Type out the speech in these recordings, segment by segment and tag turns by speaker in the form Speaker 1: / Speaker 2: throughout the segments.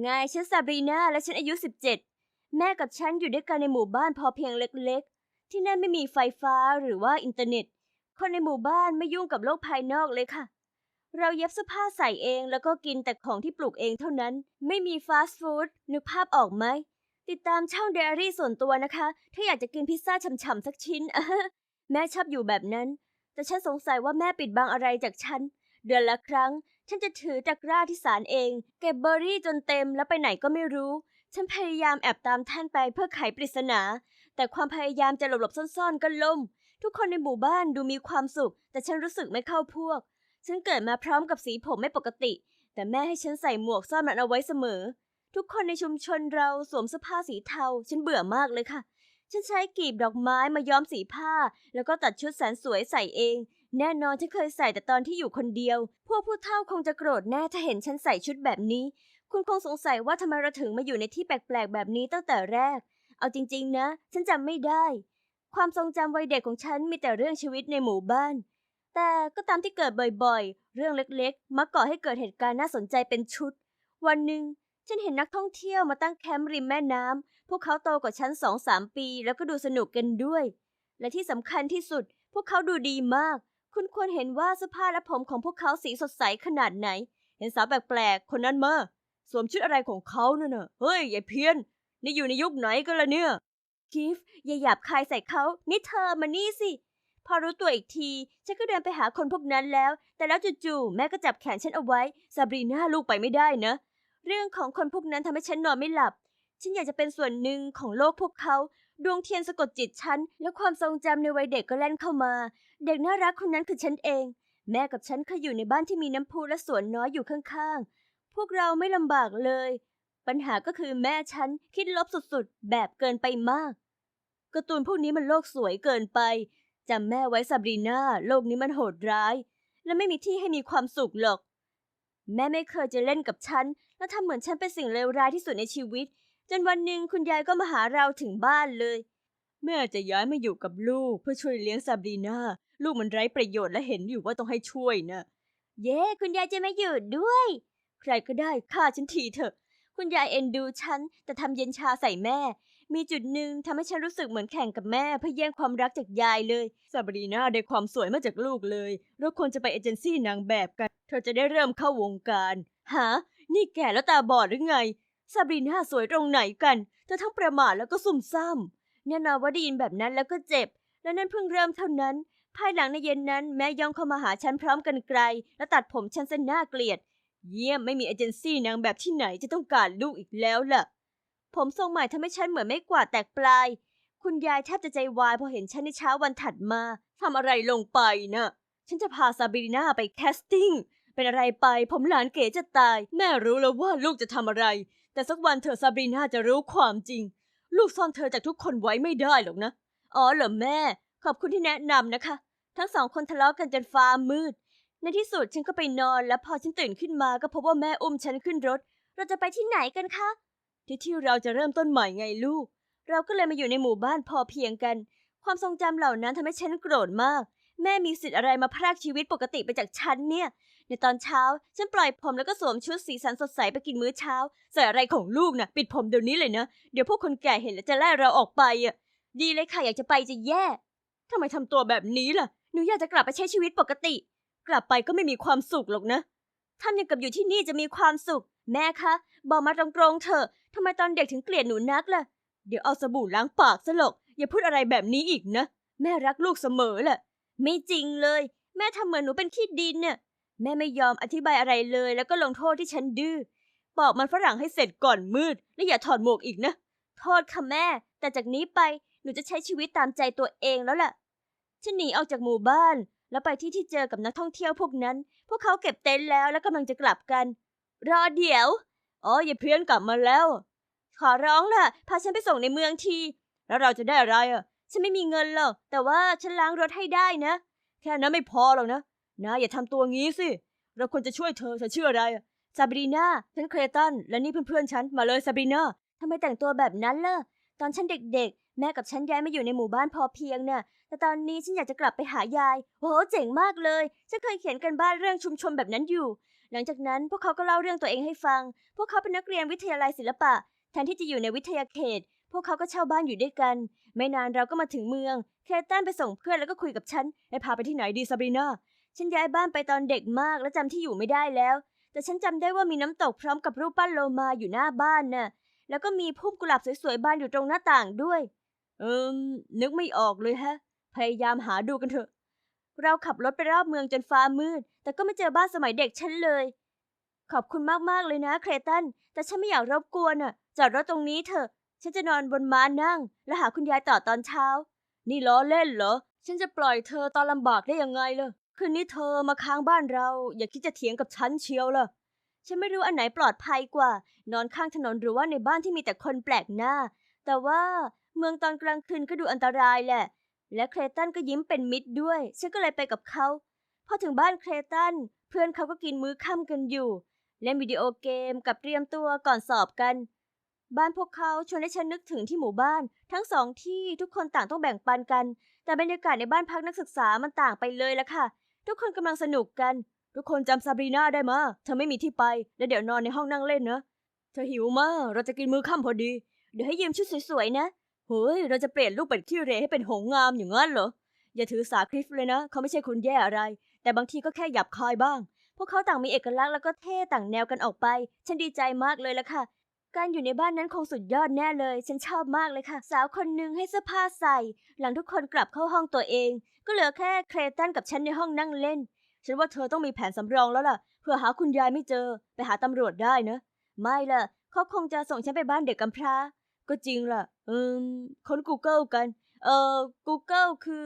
Speaker 1: ไงฉันซาบรีนาและฉันอายุ 17 แม่กับฉันอยู่ด้วยกันในหมู่บ้านพอเพียงเล็กๆ ที่นั่นไม่มีไฟฟ้าหรือว่าอินเทอร์เน็ต คนในหมู่บ้านไม่ยุ่งกับโลกภายนอกเลยค่ะ เราเย็บเสื้อผ้าใส่เองแล้วก็กินแต่ของที่ปลูกเองเท่านั้น ไม่มีฟาสต์ฟู้ดนึกภาพออกไหม ติดตามช่องเดอารี่ส่วนตัวนะคะ ถ้าอยากจะกินพิซซ่าฉ่ำๆสักชิ้นแม่ชอบอยู่แบบนั้น แต่ฉันสงสัยว่าแม่ปิดบังอะไรจากฉัน เดือนละครั้ง ฉันจะถือตะกร้าที่ศาลเอง เก็บเบอร์รี่จนเต็มแล้วไปไหนก็ไม่รู้ ฉันพยายามแอบตามท่านไปเพื่อไขปริศนา แต่ความพยายามจะหลบๆซ่อนๆก็ล่ม ทุกคนในหมู่บ้านดูมีความสุข แต่ฉันรู้สึกไม่เข้าพวก ฉันเกิดมาพร้อมกับสีผมไม่ปกติ แต่แม่ให้ฉันใส่หมวกซ่อนมันเอาไว้เสมอ ทุกคนในชุมชนเราสวมเสื้อผ้าสีเทา ฉันเบื่อมากเลยค่ะฉันใช้กลีบดอกไม้มาย้อมสีผ้า แล้วก็ตัดชุดแสนสวยใส่เอง แน่นอนฉันเคยใส่แต่ตอนที่อยู่คนเดียว พวกผู้เฒ่าคงจะโกรธแน่ถ้าเห็นฉันใส่ชุดแบบนี้ คุณคงสงสัยว่าทำไมเราถึงมาอยู่ในที่แปลกๆแบบนี้ตั้งแต่แรก เอาจริงๆนะ ฉันจำไม่ได้ ความทรงจำวัยเด็กของฉันมีแต่เรื่องชีวิตในหมู่บ้าน แต่ก็ตามที่เกิดบ่อยๆ เรื่องเล็กๆ มักก่อให้เกิดเหตุการณ์น่าสนใจเป็นชุด วันหนึ่งฉันเห็นนักท่องเที่ยวมาตั้งแคมป์ริมแม่น้ำพวกเขาโตกว่าฉันสองสามปี แล้วก็ดูสนุกกันด้วย และที่สำคัญที่สุด พวกเขาดูดีมาก คุณควรเห็นว่าเสื้อผ้าและผมของพวกเขาสีสดใสขนาดไหน เห็นสาวแปลกๆคนนั้นมาสวมชุดอะไรของเขาเน่ะน่ะเฮ้ยยายเพี้ยน นี่อยู่ในยุคไหนกันล่ะเนี่ย กิฟอย่าหยาบคายใส่เขานี่เธอมานี่สิ พอรู้ตัวอีกที ฉันก็เดินไปหาคนพวกนั้นแล้ว แต่แล้วจู่ๆแม่ก็จับแขนฉันเอาไว้ซาบรีน่าลูกไปไม่ได้นะ เรื่องของคนพวกนั้นทำให้ฉันนอนไม่หลับ ฉันอยากจะเป็นส่วนหนึ่งของโลกพวกเขา ดวงเทียนสะกดจิตฉัน และความทรงจำในวัยเด็กก็แล่นเข้ามา เด็กน่ารักคนนั้นคือฉันเอง แม่กับฉันเคยอยู่ในบ้านที่มีน้ำพุและสวนน้อยอยู่ข้างๆ พวกเราไม่ลำบากเลย ปัญหาก็คือแม่ฉันคิดลบสุดๆ แบบเกินไปมากการ์ตูนพวกนี้มันโลกสวยเกินไปจำแม่ไว้ซาบรีนาโลกนี้มันโหดร้าย และไม่มีที่ให้มีความสุขหรอก แม่ไม่เคยจะเล่นกับฉัน และทำเหมือนฉันเป็นสิ่งเลวร้ายที่สุดในชีวิต จนวันหนึ่งคุณยายก็มาหาเราถึงบ้านเลย แม่จะย้ายมาอยู่กับลูกเพื่อช่วยเลี้ยงซาบรีนาลูกมันไร้ประโยชน์และเห็นอยู่ว่าต้องให้ช่วยนะเย้คุณยายจะมาอยู่ด้วย ใครก็ได้ฆ่าฉันทีเถอะ คุณยายเอ็นดูฉันแต่ทำเย็นชาใส่แม่ มีจุดหนึ่งทำให้ฉันรู้สึกเหมือนแข่งกับแม่เพื่อแย่งความรักจากยายเลยซาบรีนาได้ความสวยมาจากลูกเลยเราควรจะไปเอเจนซี่นางแบบกัน เธอจะได้เริ่มเข้าวงการฮะนี่แก่แล้วตาบอดหรือไง ซาบรีนาสวยตรงไหนกัน เธอทั้งประมาทแล้วก็ซุ่มซ่ามแน่นอนว่าได้ยินแบบนั้นแล้วก็เจ็บ และนั่นเพิ่งเริ่มเท่านั้น ภายหลังในเย็นนั้นแม่ย่องเข้ามาหาฉันพร้อมกันไกล และตัดผมฉันซะน่าเกลียด เยี่ยมไม่มีเอเจนซี่นางแบบที่ไหนจะต้องการลูกอีกแล้วล่ะ ผมทรงใหม่ทำให้ฉันเหมือนไม่กวาดแตกปลาย คุณยายแทบจะใจวายพอเห็นฉันในเช้าวันถัดมาทำอะไรลงไปนะฉันจะพาซาบรีนาไปแคสติ้งเป็นอะไรไปผมหลานเก๋จะตาย แม่รู้แล้วว่าลูกจะทำอะไร แต่สักวันเธอซาบรีนาจะรู้ความจริง ลูกซ่อนเธอจากทุกคนไว้ไม่ได้หรอกนะ อ๋อเหรอแม่ ขอบคุณที่แนะนำนะคะ ทั้งสองคนทะเลาะกันจนฟ้ามืด ในที่สุดฉันก็ไปนอน แล้วพอฉันตื่นขึ้นมาก็พบว่าแม่อุ้มฉันขึ้นรถ เราจะไปที่ไหนกันคะ ที่ที่เราจะเริ่มต้นใหม่ไงลูก เราก็เลยมาอยู่ในหมู่บ้านพอเพียงกัน ความทรงจำเหล่านั้นทำให้ฉันโกรธมาก แม่มีสิทธิ์อะไรมาพรากชีวิตปกติไปจากฉันเนี่ย ในตอนเช้า ฉันปล่อยผมแล้วก็สวมชุดสีสันสดใสไปกินมื้อเช้า ใส่อะไรของลูกนะปิดผมเดี๋ยวนี้เลยนะ เดี๋ยวพวกคนแก่เห็นแล้วจะไล่เราออกไปอะ ดีเลยค่ะ อยากจะไปจะแย่ทำไมทำตัวแบบนี้ล่ะ หนูอยากจะกลับไปใช้ชีวิตปกติ กลับไปก็ไม่มีความสุขหรอกนะทำอย่างกับอยู่ที่นี่จะมีความสุข แม่คะ บอกมาตรงๆเถอะทำไมตอนเด็กถึงเกลียดหนูนักล่ะ เดี๋ยวเอาสบู่ล้างปากซะหรอกอย่าพูดอะไรแบบนี้อีกนะ แม่รักลูกเสมอแหละ ไม่จริงเลย แม่ทำเหมือนหนูเป็นขี้ดินน่ะ แม่ไม่ยอมอธิบายอะไรเลย แล้วก็ลงโทษที่ฉันดื้อ บอกมันฝรั่งให้เสร็จก่อนมืด และอย่าถอดหมวกอีกนะ โทษค่ะแม่ แต่จากนี้ไปหนูจะใช้ชีวิตตามใจตัวเองแล้วล่ะ ฉันหนีออกจากหมู่บ้าน แล้วไปที่ที่เจอกับนักท่องเที่ยวพวกนั้น พวกเขาเก็บเต็นท์แล้วและกำลังจะกลับกัน รอเดี๋ยว อ๋ออย่าเพี้ยนกลับมาแล้ว ขอร้องล่ะ พาฉันไปส่งในเมืองที แล้วเราจะได้อะไรอะ ฉันไม่มีเงินหรอก แต่ว่าฉันล้างรถให้ได้นะ แค่นั้นไม่พอหรอกนะ นะอย่าทำตัวงี้สิ เราควรจะช่วยเธอเธอชื่ออะไรอะซาบรีนาฉันเครตัน และนี่เพื่อนๆฉัน มาเลยซาบรีนาทำไมแต่งตัวแบบนั้นล่ะ ตอนฉันเด็กๆ แม่กับฉันย้ายมาอยู่ในหมู่บ้านพอเพียงน่ะ แต่ตอนนี้ฉันอยากจะกลับไปหายาย โอ้โหเจ๋งมากเลย ฉันเคยเขียนกันบ้านเรื่องชุมชนแบบนั้นอยู่ หลังจากนั้นพวกเขาก็เล่าเรื่องตัวเองให้ฟัง พวกเขาเป็นนักเรียนวิทยาลัยศิลปะ แทนที่จะอยู่ในวิทยาเขต พวกเขาก็เช่าบ้านอยู่ด้วยกัน ไม่นานเราก็มาถึงเมือง เคลตันไปส่งเพื่อนแล้วก็คุยกับฉันให้พาไปที่ไหนดีซาบรีนา ฉันย้ายบ้านไปตอนเด็กมากและจำที่อยู่ไม่ได้แล้ว แต่ฉันจำได้ว่ามีน้ำตกพร้อมกับรูปปั้นโลมาอยู่หน้าบ้านน่ะ แล้วก็มีพุ่มกุหลาบสวยๆบานอยู่ตรงหน้าต่างด้วย เอิมนึกไม่ออกเลยฮะ พยายามหาดูกันเถอะ เราขับรถไปรอบเมืองจนฟ้ามืด แต่ก็ไม่เจอบ้านสมัยเด็กฉันเลย ขอบคุณมากๆเลยนะเครตัน แต่ฉันไม่อยากรบกวนอะ จอดรถตรงนี้เถอะ ฉันจะนอนบนม้านั่ง และหาคุณยายต่อตอนเช้า นี่ล้อเล่นเหรอ ฉันจะปล่อยเธอตอนลำบากได้ยังไงล่ะ คืนนี้เธอมาค้างบ้านเรา อย่าคิดจะเถียงกับฉันเชียวล่ะ ฉันไม่รู้อันไหนปลอดภัยกว่า นอนข้างถนนหรือว่าในบ้านที่มีแต่คนแปลกหน้า แต่ว่าเมืองตอนกลางคืนก็ดูอันตรายแหละ และเครตันก็ยิ้มเป็นมิตรด้วย ฉันก็เลยไปกับเขา พอถึงบ้านเครตัน เพื่อนเขาก็กินมื้อค่ำกันอยู่ เล่นวิดีโอเกมกับเตรียมตัวก่อนสอบกัน บ้านพวกเขาชวนให้ฉันนึกถึงที่หมู่บ้าน ทั้งสองที่ทุกคนต่างต้องแบ่งปันกัน แต่บรรยากาศในบ้านพักนักศึกษามันต่างไปเลยละค่ะ ทุกคนกำลังสนุกกัน ทุกคนจำซาบรีนาได้มะเธอไม่มีที่ไป แล้วเดี๋ยวนอนในห้องนั่งเล่นนะ เธอหิวมาก เราจะกินมื้อค่ำพอดี เดี๋ยวให้ยืมชุดสวยๆนะเฮ้ย เราจะเปลี่ยนลูกเป็ดขี้เรให้เป็นหงงามอย่างนั้นเหรอ อย่าถือสาคริสเลยนะ เขาไม่ใช่คนแย่อะไร แต่บางทีก็แค่หยับคายบ้าง พวกเขาต่างมีเอกลักษณ์แล้วก็เท่ต่างแนวกันออกไป ฉันดีใจมากเลยละค่ะ การอยู่ในบ้านนั้นคงสุดยอดแน่เลย ฉันชอบมากเลยค่ะ สาวคนหนึ่งให้เสื้อผ้าใส่ หลังทุกคนกลับเข้าห้องตัวเอง ก็เหลือแค่เครตันกับฉันในห้องนั่งเล่น ฉันว่าเธอต้องมีแผนสำรองแล้วล่ะ เพื่อหาคุณยายไม่เจอ ไปหาตำรวจได้นะ ไม่ล่ะ เขาคงจะส่งฉันไปบ้านเด็กกำพร้า ก็จริงล่ะ อืม ค้น Google กัน เอ่อ Google คือ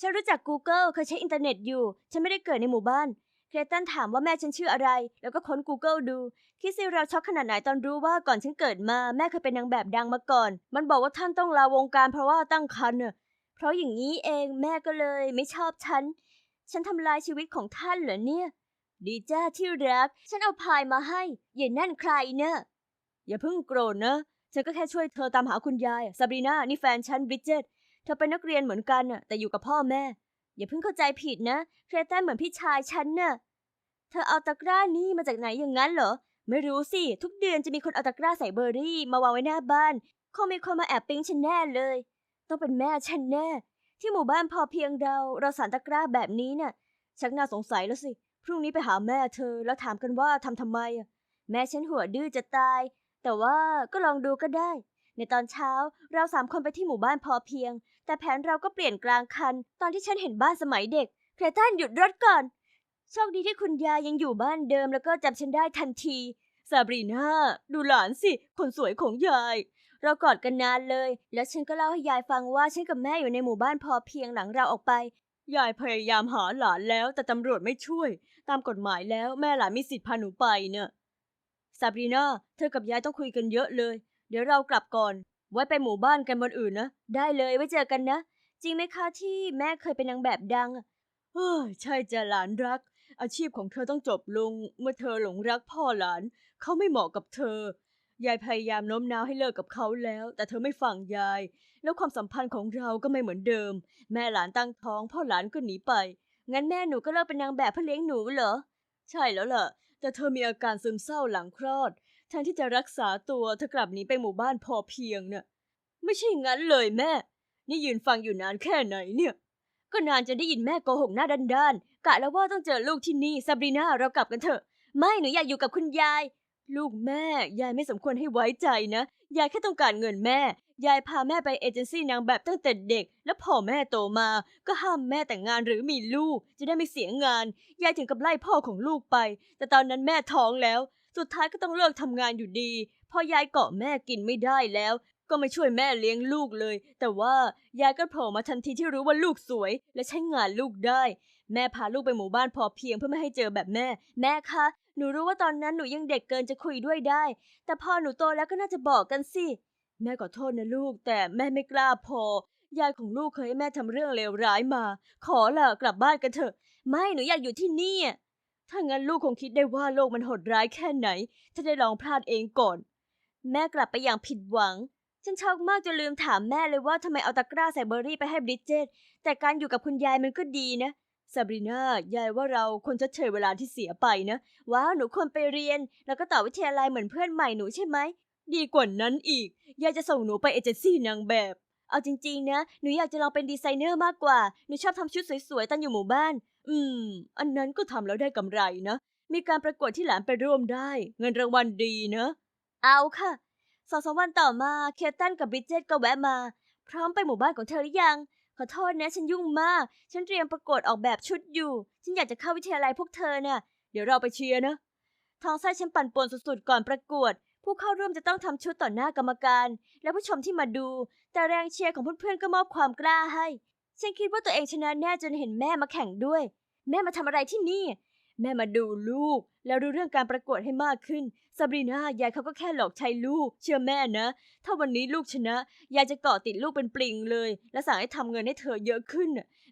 Speaker 1: ฉันรู้จัก Google เคยใช้อินเทอร์เน็ตอยู่ ฉันไม่ได้เกิดในหมู่บ้าน เครตันถามว่าแม่ฉันชื่ออะไร แล้วก็ค้น Google ดู คิดสิเราช็อกขนาดไหนตอนรู้ว่าก่อนฉันเกิดมาแม่เคยเป็นนางแบบดังมาก่อน มันบอกว่าท่านต้องลาวงการเพราะว่าตั้งครรภ์น่ะเพราะอย่างนี้เองแม่ก็เลยไม่ชอบฉัน ฉันทำลายชีวิตของท่านเหรอเนี่ย ดีจ้าที่รัก ฉันเอาพายมาให้อย่านั่นใครเนะ่ะอย่าเพิ่งโกรธนะ ฉันก็แค่ช่วยเธอตามหาคุณยายซาบรีนานี่แฟนฉันบริดเจตเธอเป็นนักเรียนเหมือนกันน่ะแต่อยู่กับพ่อแม่ อย่าเพิ่งเข้าใจผิดนะเครตันเหมือนพี่ชายฉันน่ะเธอเอาตะกร้านี่มาจากไหนอย่างนั้นเหรอ ไม่รู้สิ ทุกเดือนจะมีคนเอาตะกร้าใส่เบอร์รี่มาวางไว้หน้าบ้านคงมีคนมาแอบปิ๊งฉันแน่เลย ต้องเป็นแม่ฉันแน่ ที่หมู่บ้านพอเพียงเรา เราสานตะกร้าแบบนี้น่ะ ชักน่าสงสัยแล้วสิ พรุ่งนี้ไปหาแม่เธอแล้วถามกันว่าทำทำไมอะแม่ฉันหัวดื้อจะตาย แต่ว่าก็ลองดูก็ได้ ในตอนเช้าเราสามคนไปที่หมู่บ้านพอเพียง แต่แผนเราก็เปลี่ยนกลางคัน ตอนที่ฉันเห็นบ้านสมัยเด็กเครตันหยุดรถก่อนโชคดีที่คุณยายยังอยู่บ้านเดิมแล้วก็จำฉันได้ทันทีซาบรีนาดูหลานสิ คนสวยของยาย เรากอดกันนานเลย แล้วฉันก็เล่าให้ยายฟังว่าฉันกับแม่อยู่ในหมู่บ้านพอเพียงหลังเราออกไป ยายพยายามหาหลานแล้ว แต่ตำรวจไม่ช่วย ตามกฎหมายแล้วแม่หลานมีสิทธิ์พาหนูไปเนอะซาบรีนาเธอกับยายต้องคุยกันเยอะเลย เดี๋ยวเรากลับก่อน ไว้ไปหมู่บ้านกันวันอื่นนะ ได้เลยไว้เจอกันนะ จริงไหมคะที่แม่เคยเป็นนางแบบดังเฮ้ยใช่จ้ะหลานรัก อาชีพของเธอต้องจบลง เมื่อเธอหลงรักพ่อหลาน เขาไม่เหมาะกับเธอยายพยายามโน้มน้าวให้เลิกกับเขาแล้ว แต่เธอไม่ฟังยาย แล้วความสัมพันธ์ของเราก็ไม่เหมือนเดิม แม่หลานตั้งท้อง พ่อหลานก็หนีไป งั้นแม่หนูก็เลิกเป็นนางแบบเพื่อเลี้ยงหนูเหรอ ใช่แล้วล่ะ แต่เธอมีอาการซึมเศร้าหลังคลอด แทนที่จะรักษาตัวเธอกลับหนีไปหมู่บ้านพอเพียงเนี่ยไม่ใช่งั้นเลยแม่ นี่ยืนฟังอยู่นานแค่ไหนเนี่ย ก็นานจะได้ยินแม่โกหกหน้าด้านๆกะแล้วว่าต้องเจอลูกที่นี่ซาบรีนาเรากลับกันเถอะ ไม่หนูอยากอยู่กับคุณยาย ลูกแม่ ยายไม่สมควรให้ไว้ใจนะ ยายแค่ต้องการเงินแม่ ยายพาแม่ไปเอเจนซี่นางแบบตั้งแต่เด็ก แล้วพอแม่โตมา ก็ห้ามแม่แต่งงานหรือมีลูก จะได้ไม่เสียงาน ยายถึงกับไล่พ่อของลูกไป แต่ตอนนั้นแม่ท้องแล้ว สุดท้ายก็ต้องเลิกทำงานอยู่ดี พอยายเกาะแม่กินไม่ได้แล้ว ก็ไม่ช่วยแม่เลี้ยงลูกเลย แต่ว่ายายก็โผล่มาทันทีที่รู้ว่าลูกสวย และใช้งานลูกได้ แม่พาลูกไปหมู่บ้านพอเพียงเพื่อไม่ให้เจอแบบแม่ แม่คะ หนูรู้ว่าตอนนั้นหนูยังเด็กเกินจะคุยด้วยได้ แต่พอหนูโตแล้วก็น่าจะบอกกันสิ แม่ขอโทษนะลูก แต่แม่ไม่กล้าพอ ยายของลูกเคยให้แม่ทำเรื่องเลวร้ายมา ขอล่ะกลับบ้านกันเถอะ ไม่หนูอยากอยู่ที่นี่ ถ้างั้นลูกคงคิดได้ว่าโลกมันโหดร้ายแค่ไหนถ้าได้ลองพลาดเองก่อน แม่กลับไปอย่างผิดหวัง ฉันช็อกมากจนลืมถามแม่เลยว่าทำไมเอาตะกร้าใส่เบอร์รี่ไปให้บริดเจตแต่การอยู่กับคุณยายมันก็ดีนะซาบรีนายายว่าเราควรจะเฉยเวลาที่เสียไปนะ ว้าวหนูควรไปเรียน แล้วก็ต่อวิทยาลัยเหมือนเพื่อนใหม่หนูใช่ไหม ดีกว่านั้นอีก ยายจะส่งหนูไปเอเจนซี่นางแบบ เอาจริงๆนะ หนูอยากจะลองเป็นดีไซเนอร์มากกว่า หนูชอบทำชุดสวยๆตอนอยู่หมู่บ้าน อืม อันนั้นก็ทำแล้วได้กำไรนะ มีการประกวดที่หลานไปร่วมได้ เงินรางวัลดีนะเอาค่ะสองสามวันต่อมา เคตันกับบริเจตก็แวะมา พร้อมไปหมู่บ้านของเธอหรือยัง ขอโทษนะฉันยุ่งมาก ฉันเตรียมประกวดออกแบบชุดอยู่ ฉันอยากจะเข้าวิทยาลัยพวกเธอเน่ะ เดี๋ยวเราไปเชียร์นะ ทองไส้ฉันปั่นป่วนสุดๆก่อนประกวด ผู้เข้าร่วมจะต้องทำชุดต่อหน้ากรรมการ และผู้ชมที่มาดู แต่แรงเชียร์ของเพื่อนๆก็มอบความกล้าให้ ฉันคิดว่าตัวเองชนะแน่จนเห็นแม่มาแข่งด้วย แม่มาทำอะไรที่นี่ แม่มาดูลูก แล้วรู้เรื่องการประกวดให้มากขึ้นซาบรีนายายเขาก็แค่หลอกใช้ลูก เชื่อแม่นะ ถ้าวันนี้ลูกชนะ ยายจะเกาะติดลูกเป็นปลิงเลย และสั่งให้ทำเงินให้เธอเยอะขึ้น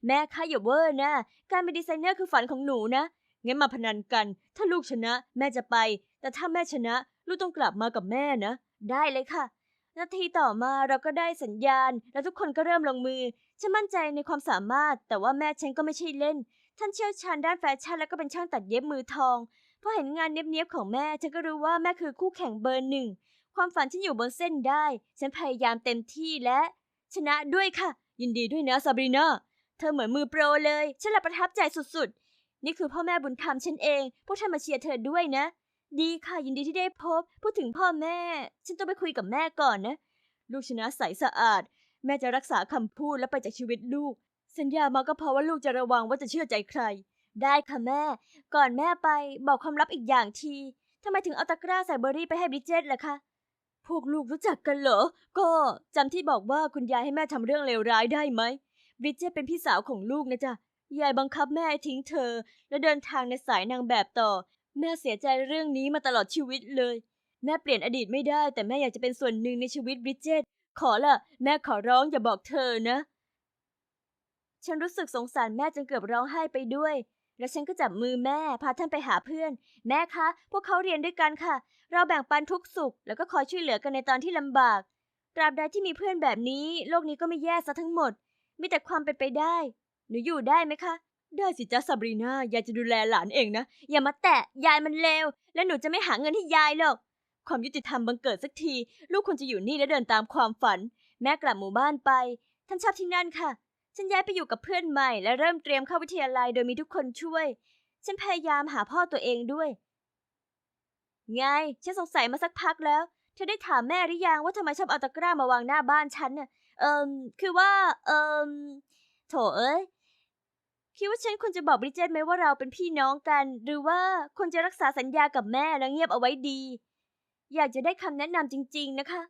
Speaker 1: แม่ค่ะอย่าเวอร์นะ การเป็นดีไซเนอร์คือฝันของหนูนะ งั้นมาพนันกัน ถ้าลูกชนะ แม่จะไป แต่ถ้าแม่ชนะ ลูกต้องกลับมากับแม่นะ ได้เลยค่ะ นาทีต่อมาเราก็ได้สัญญาณ แล้วทุกคนก็เริ่มลงมือ ฉันมั่นใจในความสามารถ แต่ว่าแม่ฉันก็ไม่ใช่เล่น ท่านเชี่ยวชาญด้านแฟชั่นและก็เป็นช่างตัดเย็บมือทอง พอเห็นงานเนี้ยบๆของแม่ ฉันก็รู้ว่าแม่คือคู่แข่งเบอร์หนึ่ง ความฝันฉันอยู่บนเส้นได้ ฉันพยายามเต็มที่และ ชนะด้วยค่ะ ยินดีด้วยนะซาบรีนาเธอเหมือนมือโปรเลย ฉันละประทับใจสุดๆ นี่คือพ่อแม่บุญธรรมฉันเอง พวกท่านมาเชียร์เธอด้วยนะ ดีค่ะยินดีที่ได้พบ พูดถึงพ่อแม่ ฉันต้องไปคุยกับแม่ก่อนนะ ลูกชนะใสสะอาด แม่จะรักษาคำพูดและไปจากชีวิตลูก สัญญามาก็เพราะว่าลูกจะระวังว่าจะเชื่อใจใคร ได้ค่ะแม่ ก่อนแม่ไปบอกความลับอีกอย่างทีทำไมถึงเอาตะกร้าใส่เบอร์รี่ไปให้บริเจตล่ะคะพวกลูกรู้จักกันเหรอ ก็จำที่บอกว่าคุณยายให้แม่ทำเรื่องเลวร้ายได้ไหมบริเจตเป็นพี่สาวของลูกนะจ๊ะยายบังคับแม่ทิ้งเธอ และเดินทางในสายนางแบบต่อ แม่เสียใจเรื่องนี้มาตลอดชีวิตเลย แม่เปลี่ยนอดีตไม่ได้ แต่แม่อยากจะเป็นส่วนหนึ่งในชีวิตบริดเจตขอละแม่ขอร้องอย่าบอกเธอนะ ฉันรู้สึกสงสารแม่จนเกือบร้องไห้ไปด้วย และฉันก็จับมือแม่พาท่านไปหาเพื่อน แม่คะ พวกเขาเรียนด้วยกันค่ะ เราแบ่งปันทุกสุข แล้วก็คอยช่วยเหลือกันในตอนที่ลำบาก ตราบใดที่มีเพื่อนแบบนี้ โลกนี้ก็ไม่แย่ซะทั้งหมด มีแต่ความเป็นไปได้ หนูอยู่ได้ไหมคะ ได้สิจ้าซาบรีนายายจะดูแลหลานเองนะ อย่ามาแตะยายมันเลวและหนูจะไม่หาเงินให้ยายหรอก ความยุติธรรมบังเกิดสักที ลูกควรจะอยู่นี่และเดินตามความฝัน แม่กลับหมู่บ้านไปท่านชอบที่นั่นค่ะ ฉันย้ายไปอยู่กับเพื่อนใหม่ และเริ่มเตรียมเข้าวิทยาลัยโดยมีทุกคนช่วย ฉันพยายามหาพ่อตัวเองด้วย ไง ฉันสงสัยมาสักพักแล้ว เธอได้ถามแม่หรือยังว่าทำไมชอบเอาตะกร้ามาวางหน้าบ้านฉันน่ะ เอิมคือว่า เอิมโถเอ้ย คิดว่าฉันควรจะบอกบริเจตไหมว่าเราเป็นพี่น้องกัน หรือว่าควรจะรักษาสัญญากับแม่แล้วเงียบเอาไว้ดี อยากจะได้คำแนะนำจริง ๆ นะคะ